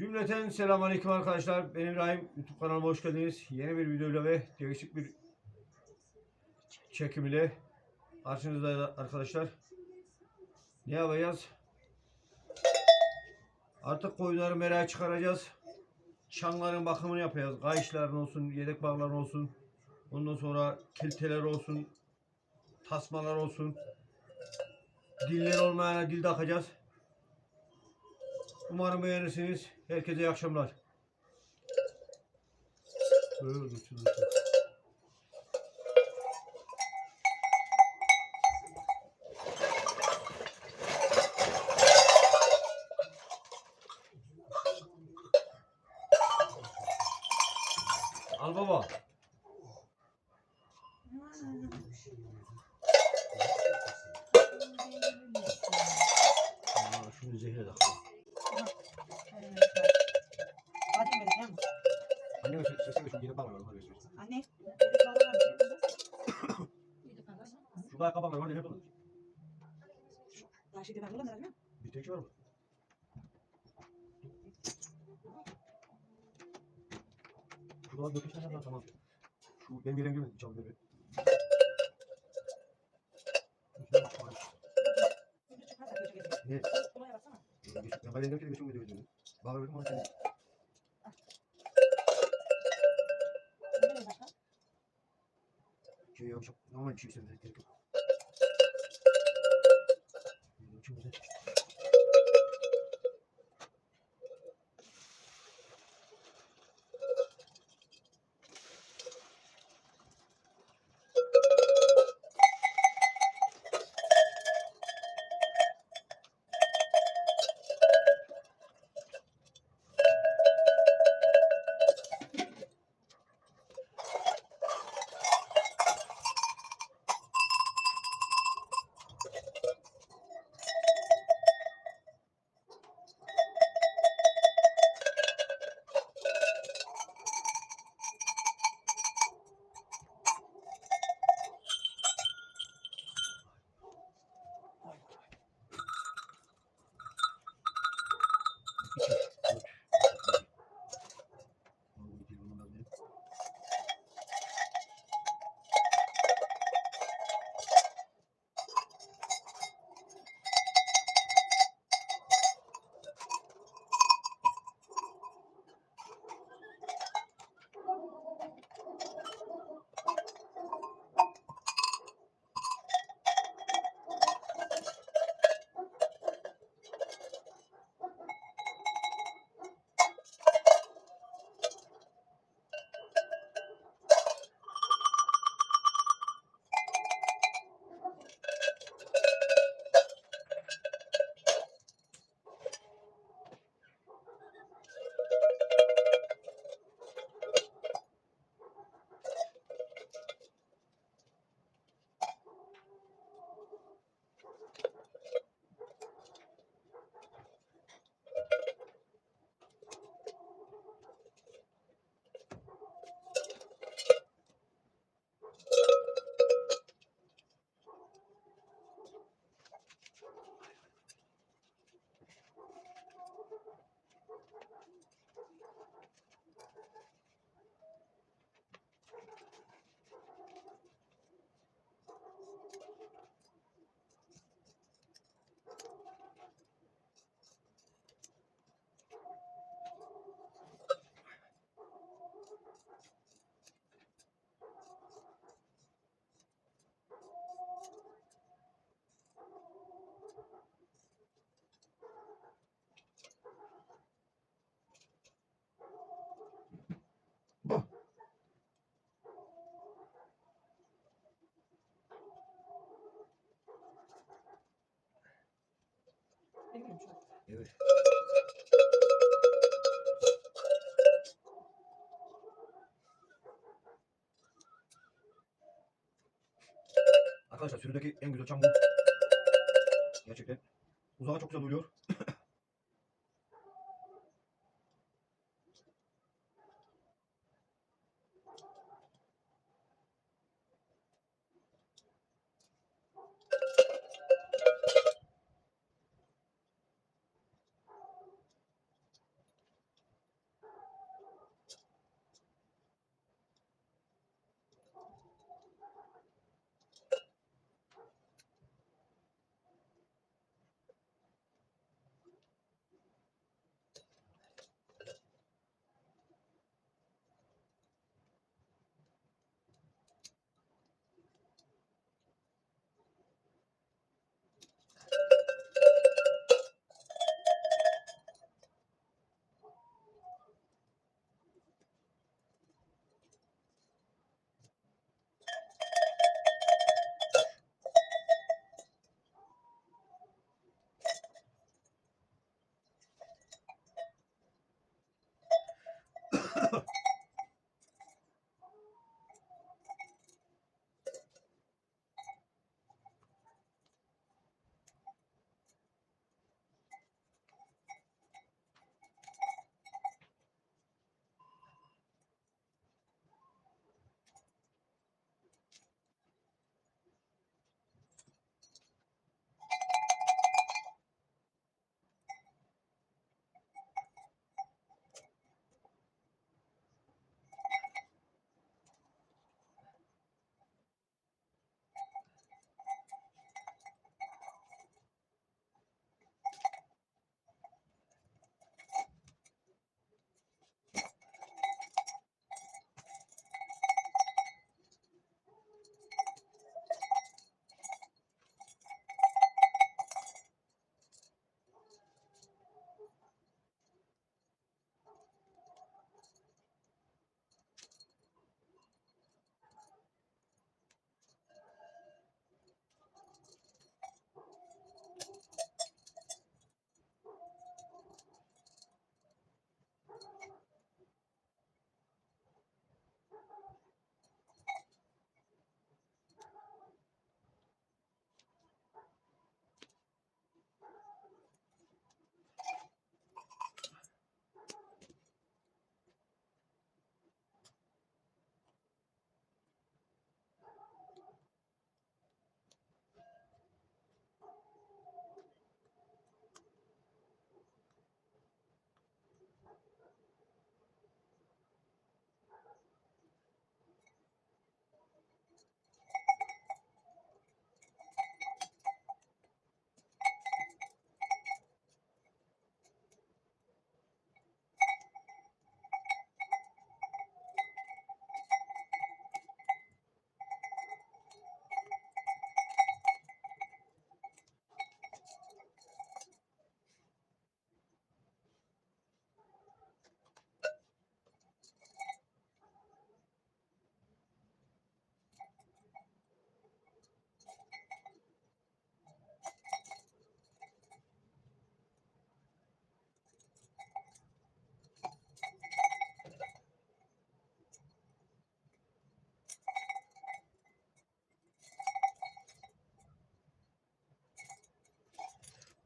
Cümleten selamünaleyküm arkadaşlar. Ben İbrahim. YouTube kanalıma hoş geldiniz. Yeni bir videoyla ve değişik bir çekim ile karşınızda arkadaşlar. Ne yapacağız? Artık koyunları meraya çıkaracağız. Çanların bakımını yapacağız. Kayışların olsun, yedek bağların olsun. Ondan sonra kilteler olsun. Tasmalar olsun. Diller olmayana dil takacağız. Umarım beğenirsiniz. Herkese iyi akşamlar. Böyle Beş tane var tamam. Şu benim yerim gibi geçelim. Ne? Kolaya baksana. Ben kalenden gelirken geçiyorum diyor diyor. Bağır verdim ama sen. Ne var başka? Şey yok çok normal bir şey yok. Arkadaşlar sürüdeki en güzel çam bu. Gerçekten. Uzağa çok güzel oluyor.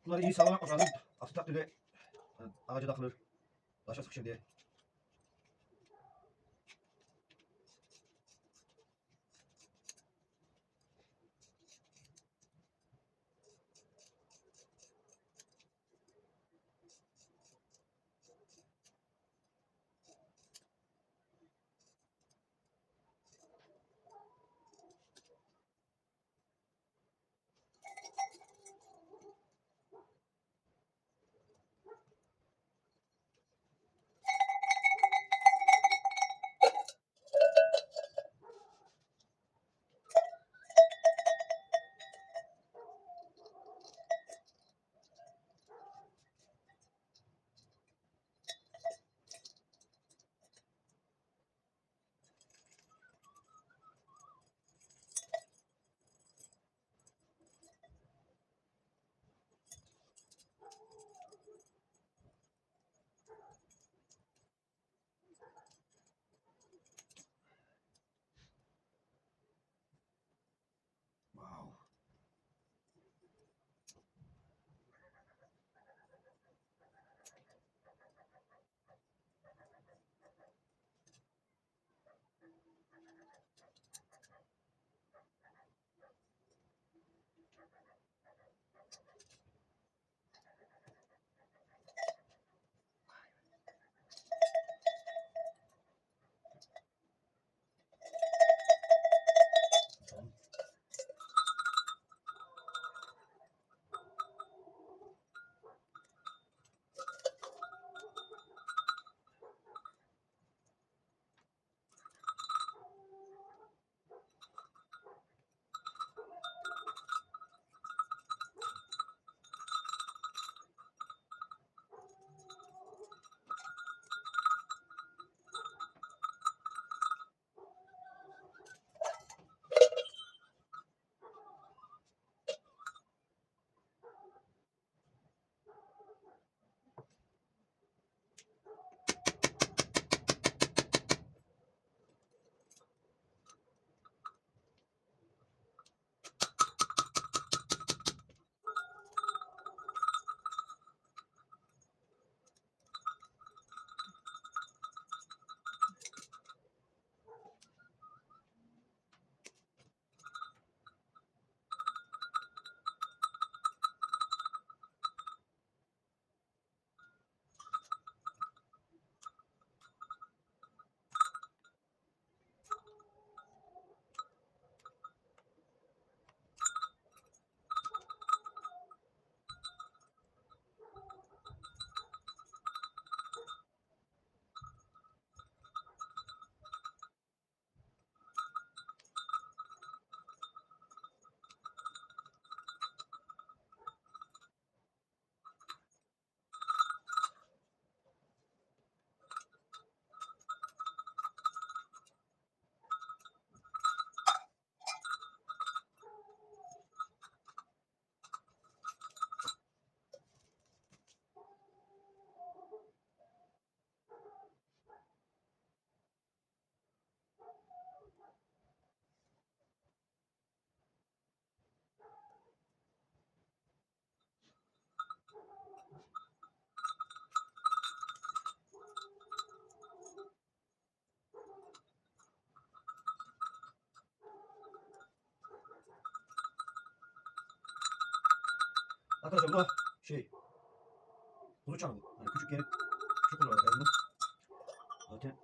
Bunları iyi sağlam yapmak lazım. Aksi takdirde yani ağaca takılır. Taşa sıkışır diye. Arkadaşlar bu da şey kuzu çanı bu. Hani küçük yeri küçük bunu. Zaten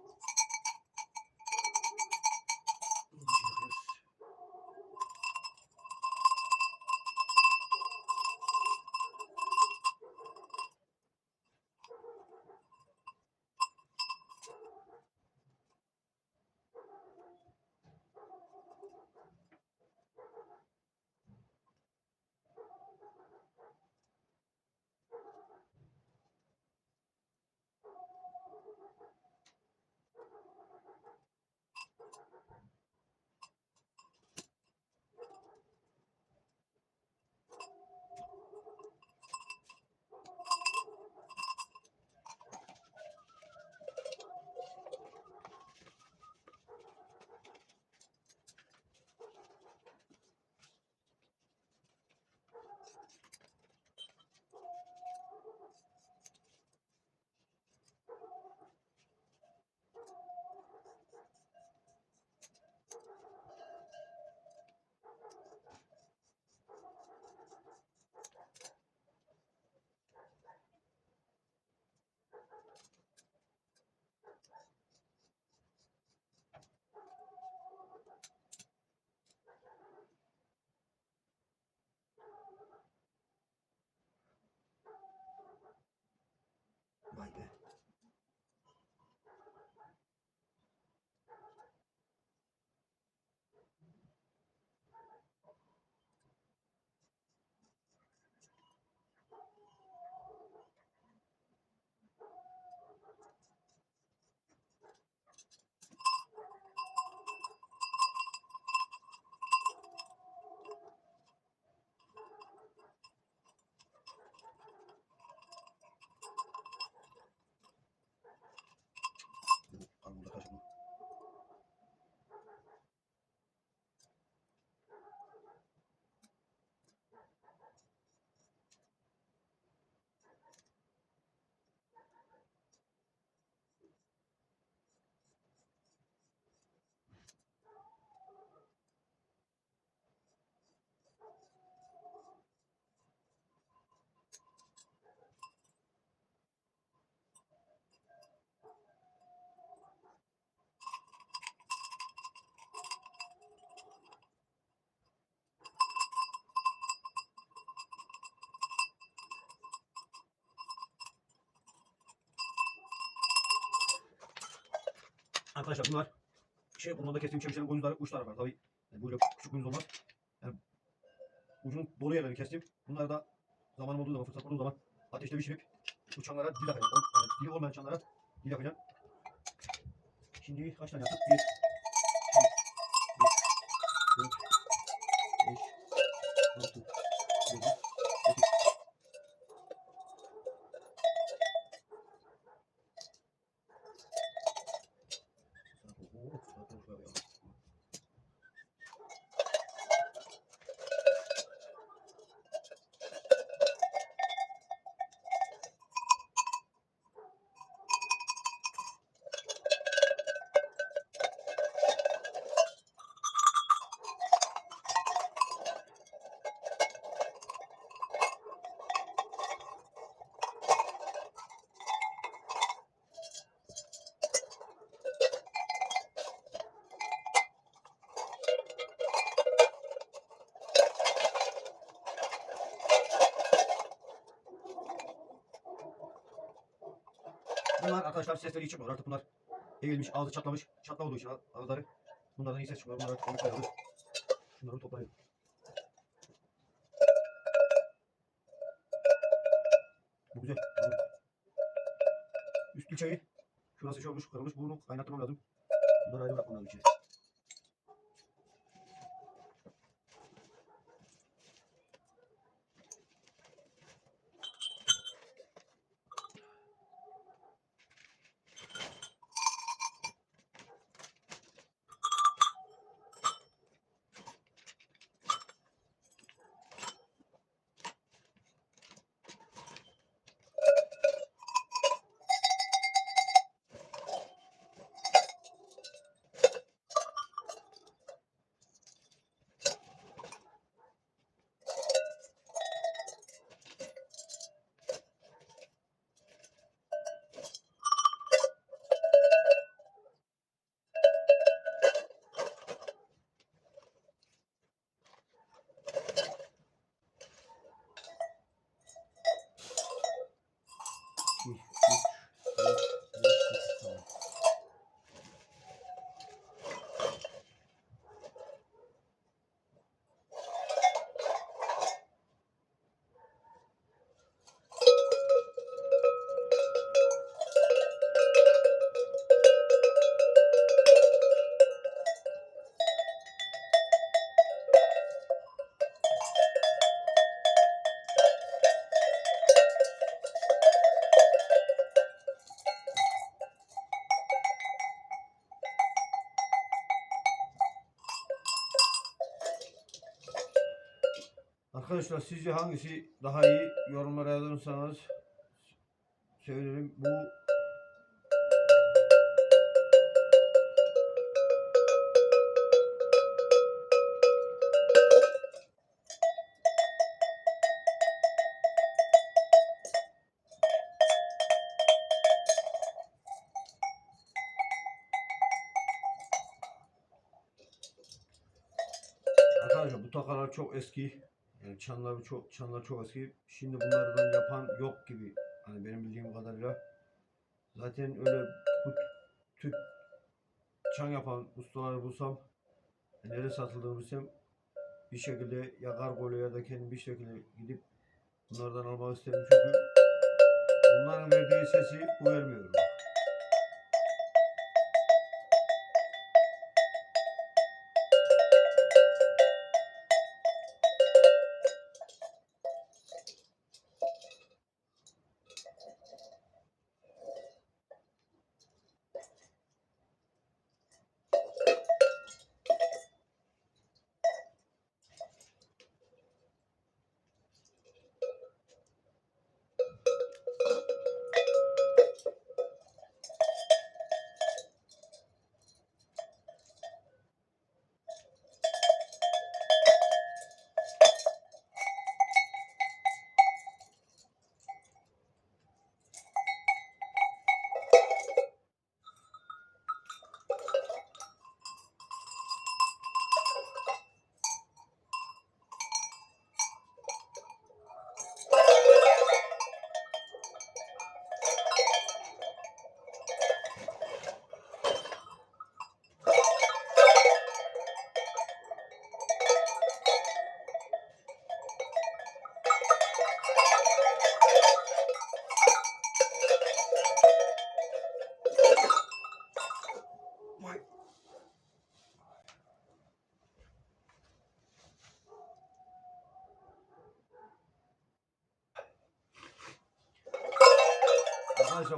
Arkadaşlar bunlar şey ormanda kestiğim çemişlerin boynuzları uçları var. Tabii yani böyle küçük boynuz olmaz. Yani ucunun dolu yerlerini kestim. Bunları da zamanım olduğu zaman, fırsat olduğu zaman ateşte pişirip bu çanlara dil yakacağım. Yani dili olmayan çanlara dil yakacağım. Şimdi kaç tane yaptık? Bir, Bunlar arkadaşlar sesleri hiç çıkmıyor. Artık bunlar eğilmiş, ağzı çatlamış. Çatla olduğu için ağ- ağızları. Bunlardan iyi ses çıkmıyor. Bunları komik ayarlı. Şunları toplayın. Bu güzel. Üst külçeyi. Şurası şey olmuş, kırılmış. Bunu kaynatmam lazım. Bunları ayrı bırakmam lazım içeri. Arkadaşlar sizce hangisi daha iyi yorumlara yazarsanız söylerim. Bu Arkadaşlar bu takalar çok eski. Yani çanlar çok çanlar çok eski. Şimdi bunlardan yapan yok gibi. Hani benim bildiğim kadarıyla Zaten öyle bu tür çan yapan ustaları bulsam nerede satıldığını bilsem bir şekilde ya kargoyla ya da kendim bir şekilde gidip bunlardan almak isterim çünkü bunların verdiği sesi bu.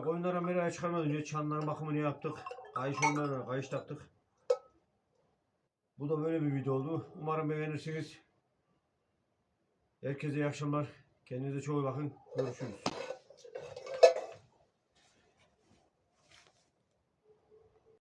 Arkadaşlar koyunlara meraya çıkarmadan önce çanların bakımını yaptık. Kayış onlara kayış taktık. Bu da böyle bir video oldu. Umarım beğenirsiniz. Herkese iyi akşamlar. Kendinize çok iyi bakın. Görüşürüz.